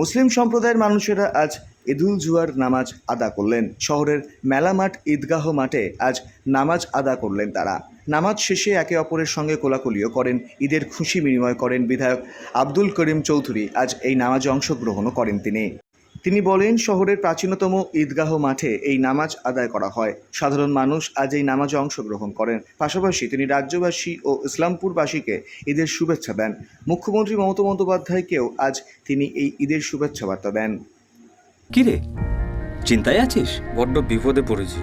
মুসলিম সম্প্রদায়ের মানুষেরা আজ ঈদুল জুয়ার নামাজ আদা করলেন। শহরের মেলা মাঠ ঈদগাহ মাঠে আজ নামাজ আদা করলেন তারা। নামাজ শেষে একে অপরের সঙ্গে কোলাকুলিও করেন। ঈদের খুশি বিনিময় করেন বিধায়ক আব্দুল করিম চৌধুরী। আজ এই নামাজে অংশগ্রহণও করেন তিনি। তিনি বলেন শহরের প্রাচীনতম ঈদগাহ মাঠে এই নামাজ আদায় করা হয়। সাধারণ মানুষ আজ এই নামাজে অংশগ্রহণ করেন। পাশাপাশি তিনি রাজ্যবাসী ও ইসলামপুরবাসীকে ঈদের শুভেচ্ছা দেন। মুখ্যমন্ত্রী মমতা বন্দ্যোপাধ্যায়কেও আজ তিনি এই ঈদের শুভেচ্ছা বার্তা দেন। কি রে? চিন্তায় আছিস? বড্ড বিপদে পড়েছি।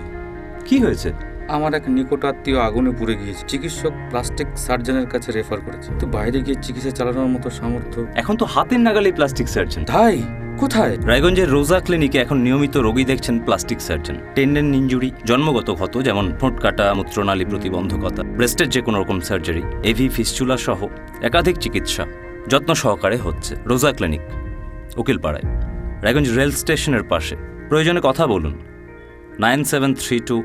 কি হয়েছে? আমার এক নিকট আত্মীয় আগুনে পুড়ে গিয়েছে। চিকিৎসক প্লাস্টিক সার্জনের কাছে রেফার করেছে। তো বাইরে গিয়ে চিকিৎসা চালানোর মতো সামর্থ্য এখন তো হাতের নাগালে প্লাস্টিক সার্জন। তাই? কোথায়? রায়গঞ্জের রোজা ক্লিনিকে এখন নিয়মিত রোগী দেখছেন প্লাস্টিক সার্জন। টেন্ডেন ইঞ্জুরি জন্মগত ক্ষত যেমন ঠোঁট কাটা মূত্রনালী প্রতিবন্ধকতা ব্রেস্টের যে কোনো রকম সার্জারি এভি ফিস্চুলা সহ একাধিক চিকিৎসা যত্ন সহকারে হচ্ছে রোজা ক্লিনিক উকিলপাড়ায়। রায়গঞ্জ রেল স্টেশনের পাশে। প্রয়োজনে কথা বলুন। Nine seven three two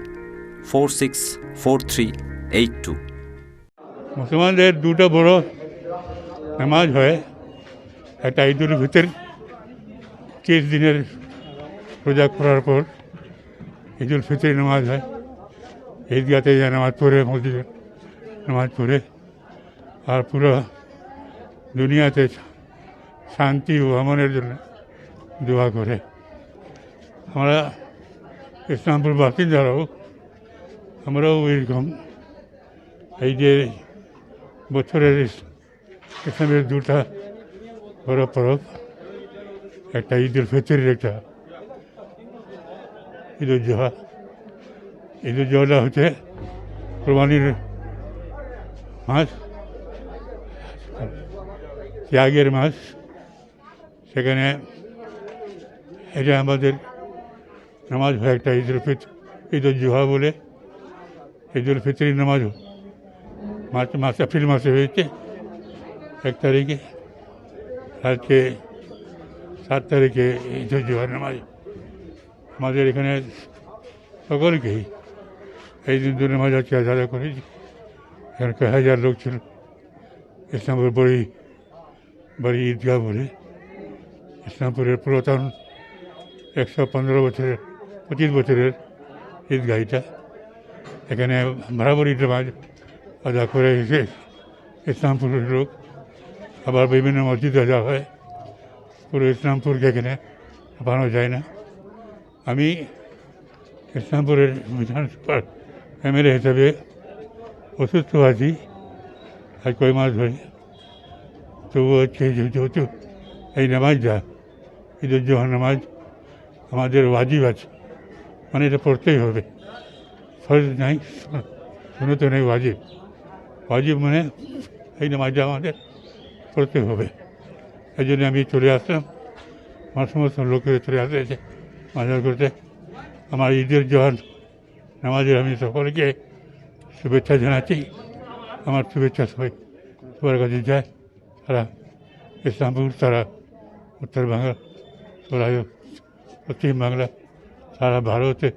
four six four three eight two. মুসলমানদের দুটো বড় নামাজ হয় একটা ঈদুল ফিতর তিরিশ দিনের রোজা করার পর ঈদুল ফিতর নামাজ হয়। ঈদগাতে যায় নামাজ পড়ে, মসজিদে নামাজ পড়ে। আর পুরো দুনিয়াতে শান্তি ও আমনের জন্য দোয়া করে। আমরা ইসলামপুর বাসিন্দারাও, আমরাও এরকম এই যে বছরের ইসলামের দুটা বড় পরব। একটা ঈদ উল ফিতরের একটা ঈদ উল জোহা। ঈদ উল জোহাটা হচ্ছে কোরবানির মাস। ত্যাগের মাস। সেখানে এটা আমাদের নামাজ হয় একটা ঈদ উল ফিতর, ঈদ উল জোহা বলে। ঈদ উল ফিতরের নামাজ। মার্চ, মাস, এপ্রিল মাসে হয়েছে। এক তারিখে। আজকে সাত তারিখে উল নামাজ। আমাদের এখানে সকলকেই এই দিন দু নামাজ আজকে আদায় করেছি। এখানে কয়েক হাজার লোক ছিল। ইসলামপুর বড়ি বড়ি ঈদগাহ বলে। ইসলামপুরের পুরাতন একশো পনেরো বছরের, পঁচিশ বছরের ঈদগাহিটা। এখানে বরাবরই নামাজ আদা করে এসে ইসলামপুরের লোক। আবার বিভিন্ন মসজিদে আদা হয়। পুরো ইসলামপুরকে এখানে পানো যায় না। আমি ইসলামপুরের বিধানসভার এমএলএ হিসাবে অসুস্থ আছি আর কয় মাস ধরে। তবু হচ্ছে যেহেতু এই নামাজটা ঈদের জোহর নামাজ, আমাদের ওয়াজিব আছে মানে এটা পড়তেই হবে। ফরজ নাই শুনতে নেই ওয়াজিব। ওয়াজিব মানে এই নামাজটা আমাদের পড়তে হবে। এই জন্য আমি চলে আসলাম। আমার সমস্ত লোকের চলে আসতেছে মাজার করতে। আমার ঈদের জোহান নামাজের আমি সকলকে শুভেচ্ছা জানাচ্ছি। আমার শুভেচ্ছা সবাই, সবার কাছে যায়। তারা ইসলামপুর, তারা উত্তর বাংলা, তারা পশ্চিম বাংলা সারা ভারতে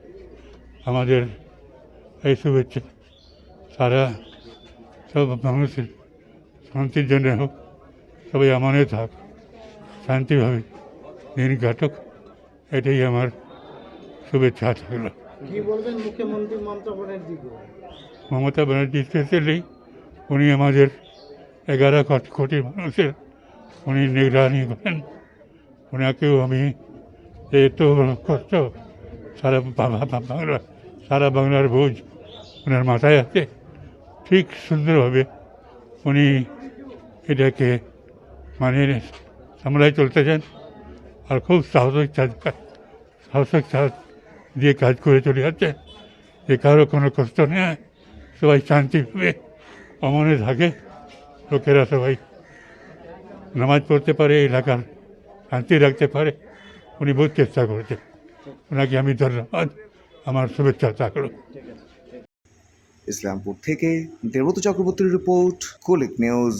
আমাদের এই শুভেচ্ছা। সারা সব মানুষের শান্তির জন্য হোক, সবাই আমানে থাক। শান্তিভাবে দিন কাটুক এটাই আমার শুভেচ্ছা থাকল। কি বলবেন মুখ্যমন্ত্রী মমতা ব্যানার্জিকে? মমতা ব্যানার্জি স্পেশালি উনি আমাদের এগারো কোটি মানুষের উনি নিগরানি করেন। ওনাকেও আমি এত কষ্ট সারা বাংলা সারা বাংলার বোঝ ওনার মাথায় আছে। ঠিক সুন্দরভাবে উনি এটাকে মানে সামলায় চলতে চান আর খুব সাহসিক সাহসিক সাহস দিয়ে কাজ করে চলে যাচ্ছে। যে কারও কোনো কষ্ট নেই সবাই শান্তিভাবে অমনে থাকে। লোকেরা সবাই নামাজ পড়তে পারে, এলাকার শান্তি রাখতে পারে। উনি বহুত চেষ্টা করেছেন। ওনাকে আমি ধন্যবাদ। আমার শুভেচ্ছা থাকল। ইসলামপুর থেকে দেবত চক্রবর্তীর রিপোর্ট, কোলিক নিউজ